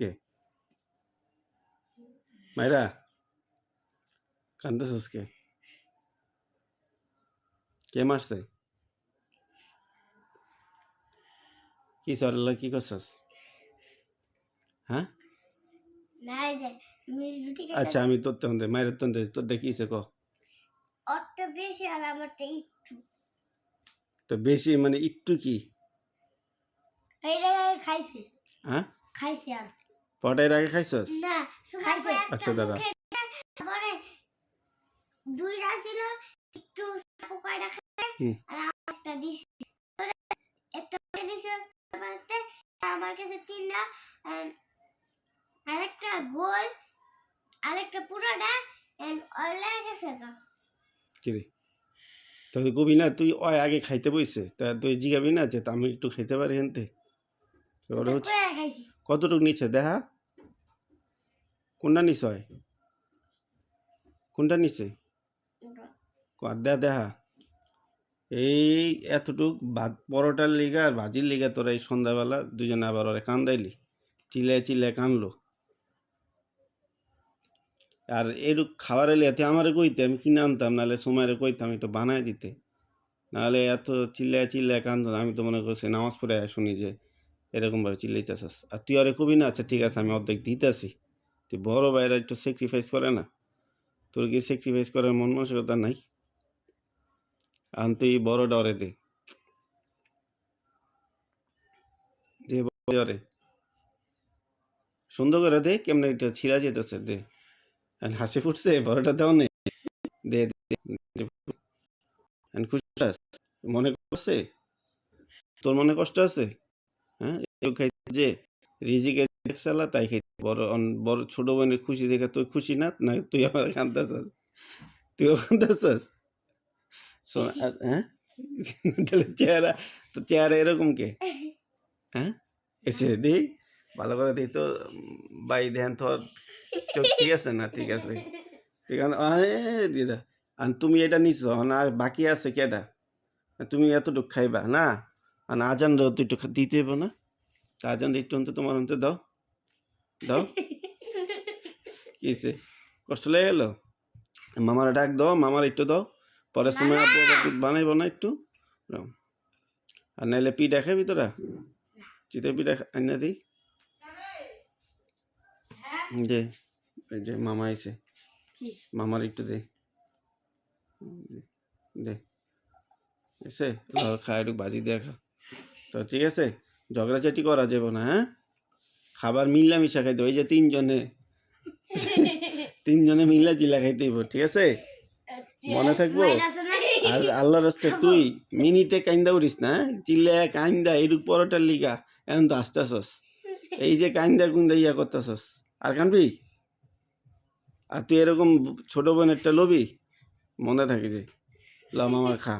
কে? মাইরা? কান্দতেছস কে? কে মারছে? কি সরলা কি করছস? হ্যাঁ? আচ্ছা আমি তোর তখন মায়ের তখন তোর দেখি সে ক অতটা বেশি আর আমারটা একটু। তো বেশি মানে একটু কি? এইটা খাইছে। হ্যাঁ? খাইছে আর। পটাইয়ের আগে খাইছস? না খাইছে। আচ্ছা দাদা। তারপরে দুইটা ছিল একটু পোকাটা আর একটা দিছে। একটা তারপরে আমার কাছে তিনটা আরেকটা গোল আরেকটা পুরোটা অলে গেছে গা কিরে তাহলে কবি না তুই ওই আগে খাইতে বইছে তা তুই জিগাবি না যে তা আমি একটু খাইতে পারি হেনতে? ওটা হচ্ছে কতটুকু নিচে দেখা। কোনটা নিচ হয়? কোনটা নিচে আর দেয়া দেখা। এই এতটুক ভাত পরোটার লিগা আর ভাজির লিগা তোরা এই সন্ধ্যাবেলা দুজনে আবার ওরে কান্দাইলি। চিল্লায় চিল্লায় কানলো। আর এরকম খাবার এলে এতে আমারে কইতে আমি কিনে আনতাম নাহলে সময়ের কইতাম একটু বানায় দিতে। নাহলে এত চিল্লায় চিল্লায় কান্দতাম আমি তো মনে করছি নামাজ পড়ে শুনি যে এরকমভাবে চিল্লাইতেছাস। আর তুই আরে কবি না আচ্ছা ঠিক আছে, আমি অর্ধেক দিতেছি। তুই বড় ভাইরা একটু স্যাক্রিফাইস করে না? তোর কি স্যাক্রিফাইস করার মন মানসিকতা নাই? আন তুই বড় ডরে দে। সুন্দর করে দে, কেমনে এটা ছিঁড়া যেতেছে দে। হাসি ফুটছে, বড়টা দেওয়া নেই খুশি মনে করছে? তোর মনে কষ্ট আছে? হ্যাঁ? এও খাইতে যে রিজিকে দেখছালা তাই খাইতে। বড় বড় ছোট বোনের খুশি দেখে তুই খুশি না? না তুই আমার কান্দাছাস। তুইও কান্দাছাস? শোন, আ- হ্যাঁ? তাহলে চেহারা তো চেহারা এরকম কে? হ্যাঁ? এসে দি ভালো করে দিই তো বাই ধ্যান তোর। চোখ ঠিক আছে না? ঠিক আছে। ঠিক আছে দিদা আর তুমি এটা নিছ না আর বাকি আছে কেটা তুমি এতটুকু খাইবা না? আর আজান তুই একটু দিতে হইব না। আজান একটু অন্তত তোমার অন্ত দাও। দাও। কিসে কষ্ট লেগে গেল? মামার ডাক দাও মামার একটু দাও। পরের সময় আপু বানাইব না একটু। আর নাইলে পিঠা খাবি তোরা? চিতে পিঠা আইনা দিই দে এই যে মামা আইছে? মামার একটু দে। দে। এসে খায় একটু বাজি দিয়ে খা। তো ঠিক আছে ঝগড়াঝাটি করা যাবে না হ্যাঁ? খাবার মিলামিশা খাইতে ওই যে তিনজনে। তিনজনে মিলা জিলা খাইতে ঠিক আছে? মনে থাকব? আর আল্লাহর রাস্তে তুই মিনিটে কাইন্দা উঠিস না হ্যাঁ? চিল্লা কাইন্দা এরুক পরোটার লিগা এখন তো আসতেছস। এই যে কাইন্দা কুন্দা ইয়া করতেছস। আর কানবি? আর তুই এরকম ছোট বোনেরটা লবি মনে থাকে যে লাম আমার খা।